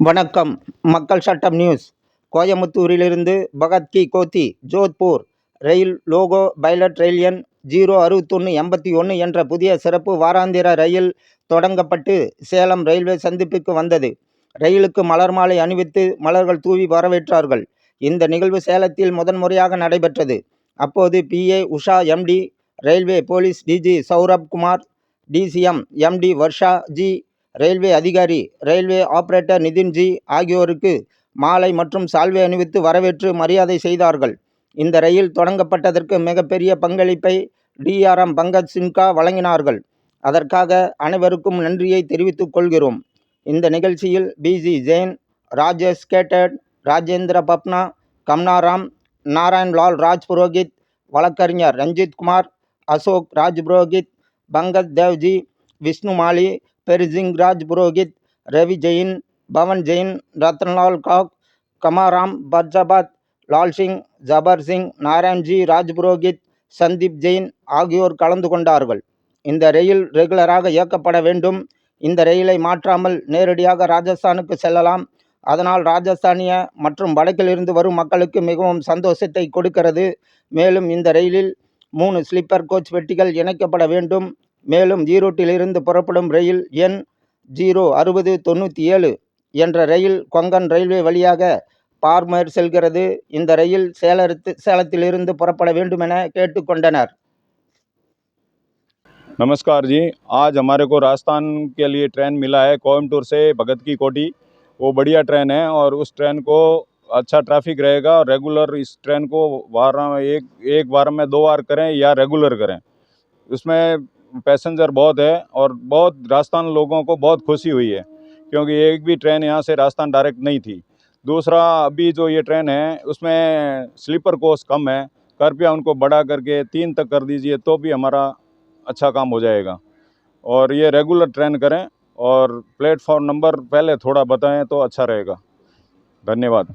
வணக்கம் மக்கள் சட்டம் நியூஸ். கோயமுத்தூரிலிருந்து பகத் கி கோத்தி ஜோத்பூர். ரயில் லோகோ பைலட் ரயில் எண் ஜீரோ அறுபத்தொன்று எண்பத்தி ஒன்று என்ற புதிய சிறப்பு வாராந்திர ரயில் தொடங்கப்பட்டு சேலம் ரயில்வே சந்திப்புக்கு வந்தது. ரயிலுக்கு மலர் மாலை அணிவித்து மலர்கள் தூவி வரவேற்றார்கள். இந்த நிகழ்வு சேலத்தில் முதன்முறையாக நடைபெற்றது. அப்போது P A Usha MD railway police DG Saurabh Kumar DCM MD Varsha ji. Railway அதிகாரி ரயில்வே ஆபரேட்டர் நிதின்ஜி ஆகியோருக்கு மாலை மற்றும் சால்வை அணிவித்து வரவேற்று மரியாதை செய்தார்கள். இந்த ரயில் தொடங்கப்பட்டதற்கு மிகப்பெரிய பங்களிப்பை டிஆர்எம் பங்கஜ் சின்கா வழங்கினார்கள். அதற்காக அனைவருக்கும் நன்றியை தெரிவித்துக் கொள்கிறோம். இந்த நிகழ்ச்சியில் பிஜி ஜெயின் ராஜேஷ் கேட்டட் ராஜேந்திர பப்னா கம்னாராம் நாராயண்லால் ராஜ் புரோகித் வழக்கறிஞர் ரஞ்சித் குமார் அசோக் ராஜ் புரோகித் பங்கஜ் தேவ்ஜி விஷ்ணு மாலி பெர்சிங் ராஜ் புரோஹித் ரவி ஜெயின் பவன் ஜெயின் ரத்னலால் காக் கமாராம் பர்ஜபாத் லால் சிங் ஜபர் சிங் நாராயண்ஜி ராஜ் புரோஹித் சந்தீப் ஜெயின் ஆகியோர் கலந்து கொண்டார்கள். இந்த ரயில் ரெகுலராக இயக்கப்பட வேண்டும். இந்த ரயிலை மாற்றாமல் நேரடியாக ராஜஸ்தானுக்கு செல்லலாம். அதனால் ராஜஸ்தானிய மற்றும் வடக்கிலிருந்து வரும் மக்களுக்கு மிகவும் சந்தோஷத்தை கொடுக்கிறது. மேலும் இந்த ரயிலில் மூணு ஸ்லீப்பர் கோச் பெட்டிகள் இணைக்கப்பட வேண்டும். மேலும் ஈரோட்டிலிருந்து புறப்படும் ரயில் எண் ஜீரோ அறுபது தொண்ணூற்றி ஏழு என்ற ரயில் கொங்கன் ரயில்வே வழியாக பார்மர் செல்கிறது இந்த ரயில் சேலத்து சேலத்திலிருந்து புறப்பட வேண்டுமென கேட்டுக்கொண்டனர் नमस्कार जी आज हमारे को राजस्थान के लिए ट्रेन मिला है कोयमटूर से भगत की कोठी वो बढ़िया ट्रेन है और उस ट्रेन को अच्छा ट्रैफिक रहेगा और रेगुलर इस ट्रेन को बार एक एक बार में दो बार करें या रेगुलर करें उसमें पैसेंजर बहुत है और बहुत राजस्थान लोगों को बहुत खुशी हुई है, क्योंकि एक भी ट्रेन यहाँ से राजस्थान डायरेक्ट नहीं थी। दूसरा, अभी जो ये ट्रेन है, उसमें स्लीपर कोच कम है, कृपया उनको बढ़ा करके तीन तक कर दीजिए तो भी हमारा अच्छा काम हो जाएगा। और ये रेगुलर ट्रेन करें और प्लेटफॉर्म नंबर पहले थोड़ा बताएँ तो अच्छा रहेगा। धन्यवाद।